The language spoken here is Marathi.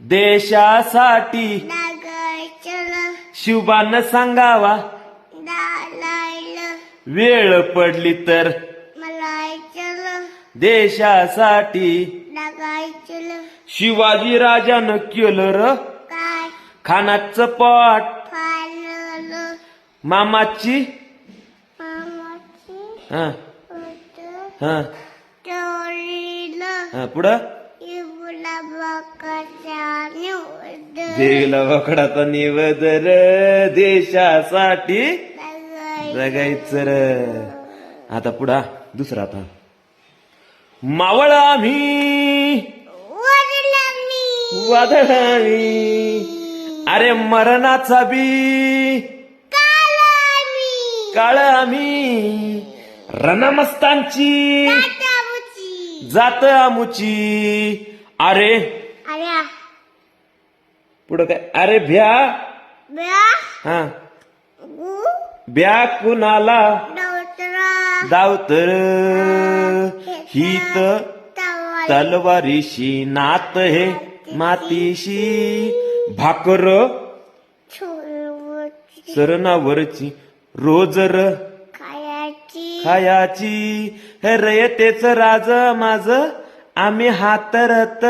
देशासाठी शिवबान सांगावा. वेळ पडली तर देशासाठी शिवाजी राजानं केलं र खानाचं पाट मामाची. मामाची हा. हा. हा पुढं. देवीला वकडाचा निवदर देशासाठी जगायचं र. आता पुढा दुसरा आता. मावळ आम्ही. वादळ आम्ही. अरे मरणाचा बी. काळ आम्ही. रणमस्तांची. जात आमुची. अरे अरे आ, पुढं काय? अरे भ्या. ब्या हा. गु. ब्या कुणाला? दावतर हित तलवारीशी नात हे मातीशी. भाकर. छोलवची सरणावरची रोजर. खायाची. खायाची. हे रयतेच राज माझ. आम्ही हातरत.